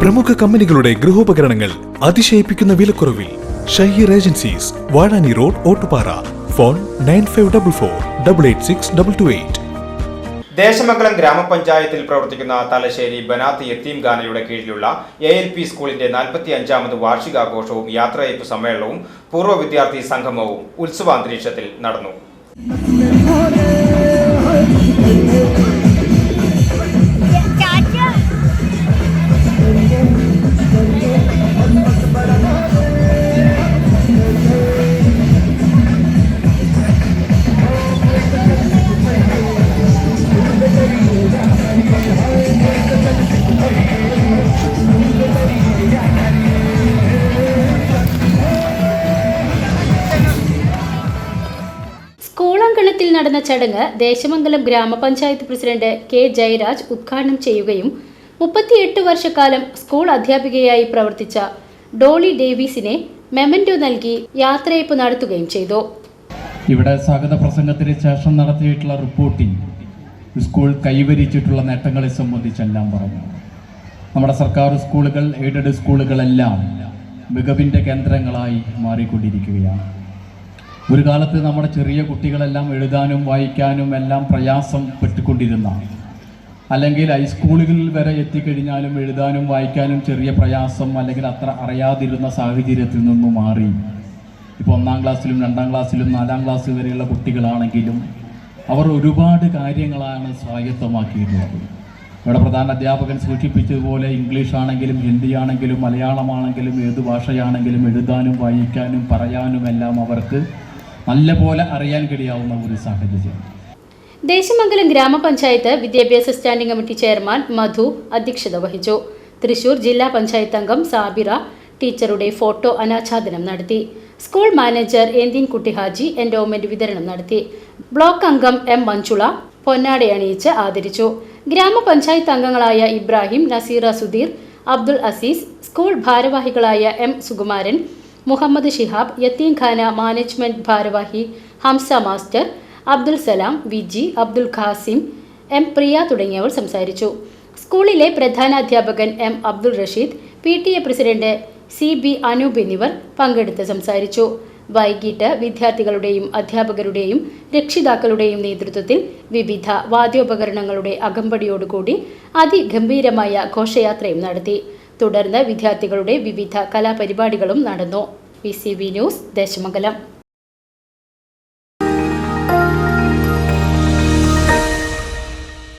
പ്രമുഖ കമ്പനികളുടെ ഗൃഹോപകരണങ്ങൾ അതിശയിപ്പിക്കുന്ന വിലക്കുറവിൽ Shaheer agencies Vazhani road Ottupara. Phone nine five double four double eight six double two eight. Desamangalam ഗ്രാമപഞ്ചായത്തിൽ പ്രവർത്തിക്കുന്ന തലശ്ശേരി ബനാത്ത് യത്തീം ഖാനയുടെ കീഴിലുള്ള എ എൽ പി സ്കൂളിന്റെ നാൽപ്പത്തി അഞ്ചാമത് വാർഷികാഘോഷവും യാത്രയയപ്പ് സമ്മേളനവും പൂർവ വിദ്യാർത്ഥി സംഗമവും ഉത്സവാന്തരീക്ഷത്തിൽ നടന്നു. നടന്ന ചടങ്ങ് ദേശമംഗലം ഗ്രാമപഞ്ചായത്ത് പ്രസിഡന്റ് കെ ജയരാജ് ഉദ്ഘാടനം ചെയ്യുകയും മുപ്പത്തിയെട്ട് വർഷക്കാലം സ്കൂൾ അധ്യാപികയായി പ്രവർത്തിച്ച ഡോളി ഡേവിസിനെ മെമന്റോ നൽകി യാത്രയപ്പ് നടത്തുകയും ചെയ്തു. ഇവിടെ സ്വാഗത പ്രസംഗത്തിന് ശേഷം നടത്തിയിട്ടുള്ള റിപ്പോർട്ടിംഗ് സ്കൂൾ കൈവരിച്ചിട്ടുള്ള നേട്ടങ്ങളെ സംബന്ധിച്ചെല്ലാം പറഞ്ഞു. നമ്മുടെ സർക്കാർ സ്കൂളുകൾ എയ്ഡഡ് സ്കൂളുകളെല്ലാം മികവിന്റെ കേന്ദ്രങ്ങളായി മാറിക്കൊണ്ടിരിക്കുകയാണ്. ഒരു കാലത്ത് നമ്മുടെ ചെറിയ കുട്ടികളെല്ലാം എഴുതാനും വായിക്കാനും എല്ലാം പ്രയാസം പെട്ടുകൊണ്ടിരുന്ന അല്ലെങ്കിൽ ഹൈസ്കൂളുകളിൽ വരെ എത്തിക്കഴിഞ്ഞാലും എഴുതാനും വായിക്കാനും ചെറിയ പ്രയാസം അല്ലെങ്കിൽ അത്ര അറിയാതിരുന്ന സാഹചര്യത്തിൽ നിന്നും മാറി. ഇപ്പോൾ ഒന്നാം ക്ലാസ്സിലും രണ്ടാം ക്ലാസ്സിലും നാലാം ക്ലാസ് വരെയുള്ള കുട്ടികളാണെങ്കിലും അവർ ഒരുപാട് കാര്യങ്ങളാണ് സ്വായത്തമാക്കിയിട്ടുള്ളത് ഇവിടെ പ്രധാന അധ്യാപകൻ സൂചിപ്പിച്ചതുപോലെ ഇംഗ്ലീഷ് ആണെങ്കിലും ഹിന്ദി ആണെങ്കിലും മലയാളമാണെങ്കിലും ഏത് ഭാഷയാണെങ്കിലും എഴുതാനും വായിക്കാനും പറയാനും എല്ലാം അവർക്ക് നല്ലപോലെ അറിയാൻ കഴിയാവുന്ന ഒരു സാഹചര്യം. ദേശമംഗലം ഗ്രാമപഞ്ചായത്ത് വിദ്യാഭ്യാസ സ്റ്റാൻഡിംഗ് കമ്മിറ്റി ചെയർമാൻ മധു അധ്യക്ഷത വഹിച്ചു. തൃശൂർ ജില്ലാ പഞ്ചായത്ത് അംഗം സാബിറ ടീച്ചറുടെ ഫോട്ടോ അനാച്ഛാദനം നടത്തി. സ്കൂൾ മാനേജർ ഏന്തീൻ കുട്ടി ഹാജി എൻഡോമെന്റ് വിതരണം നടത്തി. ബ്ലോക്ക് അംഗം എം മഞ്ജുള പൊന്നാടയണിയിച്ച് ആദരിച്ചു. ഗ്രാമപഞ്ചായത്ത് അംഗങ്ങളായ ഇബ്രാഹിം നസീറ സുധീർ അബ്ദുൾ അസീസ് സ്കൂൾ ഭാരവാഹികളായ എം സുകുമാരൻ മുഹമ്മദ് ഷിഹാബ് യത്തീംഖാന മാനേജ്മെന്റ് ഭാരവാഹി ഹംസ മാസ്റ്റർ അബ്ദുൽ സലാം വിജി അബ്ദുൽ ഖാസിം എം പ്രിയ തുടങ്ങിയവർ സംസാരിച്ചു. സ്കൂളിലെ പ്രധാനാധ്യാപകൻ M Abdul Rasheed P T A president C B Anoop എന്നിവർ പങ്കെടുത്ത് സംസാരിച്ചു. വൈകിട്ട് വിദ്യാർത്ഥികളുടെയും അധ്യാപകരുടെയും രക്ഷിതാക്കളുടെയും നേതൃത്വത്തിൽ വിവിധ വാദ്യോപകരണങ്ങളുടെ അകമ്പടിയോടുകൂടി അതിഗംഭീരമായ ഘോഷയാത്രയും നടത്തി. തുടർന്ന് വിദ്യാർത്ഥികളുടെ വിവിധ കലാപരിപാടികളും നടന്നു. B news Desamangalam.